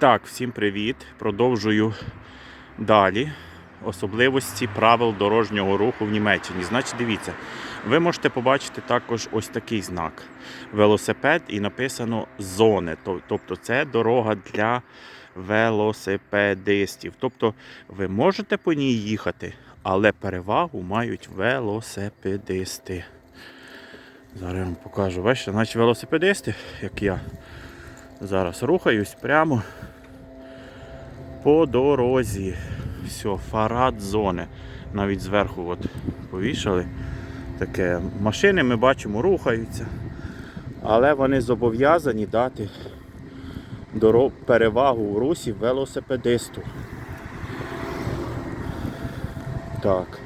Так, всім привіт. Продовжую далі. Особливості правил дорожнього руху в Німеччині. Значить, дивіться, ви можете побачити також ось такий знак: велосипед і написано зони. Тобто це дорога для велосипедистів. Тобто ви можете по ній їхати, але перевагу мають велосипедисти. Зараз я вам покажу. Бачите, значить велосипедисти, як я зараз рухаюсь прямо по дорозі. Все, фарад зони. Навіть зверху от повішали. Таке. Машини ми бачимо рухаються, але вони зобов'язані дати перевагу в русі велосипедисту. Так.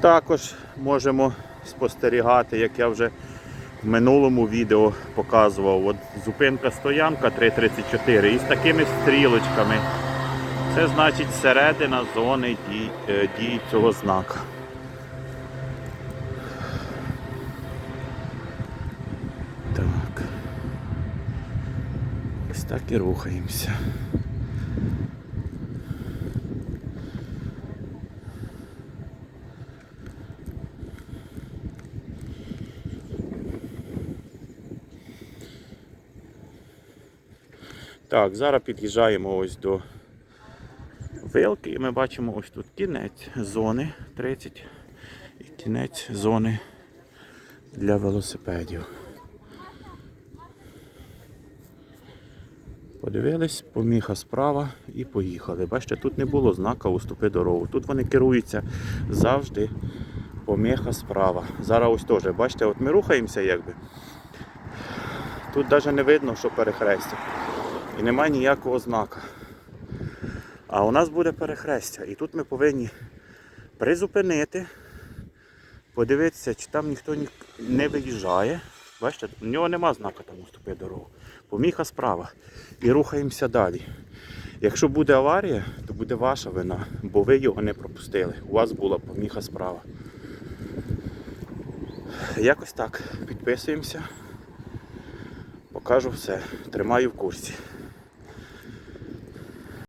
Також можемо спостерігати, як я вже в минулому відео показував. От зупинка стоянка 3.34 із такими стрілочками. Це значить середина зони дій, е, дії цього знака. Так. Ось так і рухаємося. Так, зараз під'їжджаємо ось до вилки і ми бачимо ось тут кінець зони 30 і кінець зони для велосипедів. Подивились, поміха справа і поїхали. Бачите, тут не було знака уступи дорогу. Тут вони керуються завжди поміха справа. Зараз ось теж, бачите, от ми рухаємося якби. Тут навіть не видно, що перехрестя. І немає ніякого знака. А у нас буде перехрестя. І тут ми повинні призупинити, подивитися, чи там ніхто не виїжджає. Бачите, у нього нема знака там уступи дорогу. Поміха справа. І рухаємося далі. Якщо буде аварія, то буде ваша вина, бо ви його не пропустили. У вас була поміха справа. Якось так. Підписуємося. Покажу все. Тримаю в курсі.